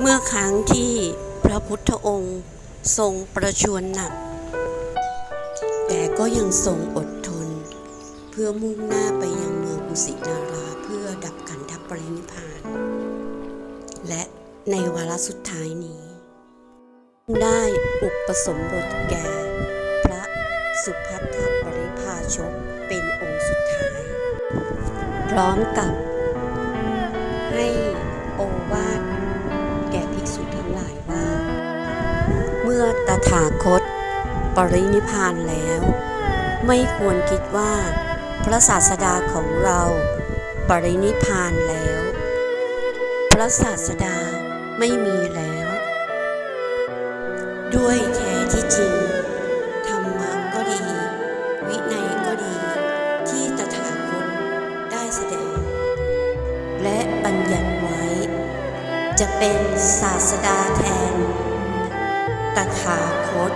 เมื่อครั้งที่พระพุทธองค์ทรงประชวรหนัก แต่ก็ยังทรงอดทน เพื่อมุ่งหน้าไปยังเมืองกุสินาราเพื่อดับขันธปรินิพพาน และในวาระสุดท้ายนี้ ได้อุปสมบทแก่พระสุพัทธปริภาชกเป็นองค์สุดท้าย พร้อมกับให้ ถาคต ปรินิพานแล้ว ไม่ควรคิดว่า พระศาสดาของเรา ปรินิพพานแล้ว พระศาสดาไม่มีแล้ว ด้วยแท้ที่จริงธรรมะก็ดี วินัยก็ดี ที่ตถาคตได้แสดง และบัญญัติไว้ จะเป็นศาสดาแทน ตถาคต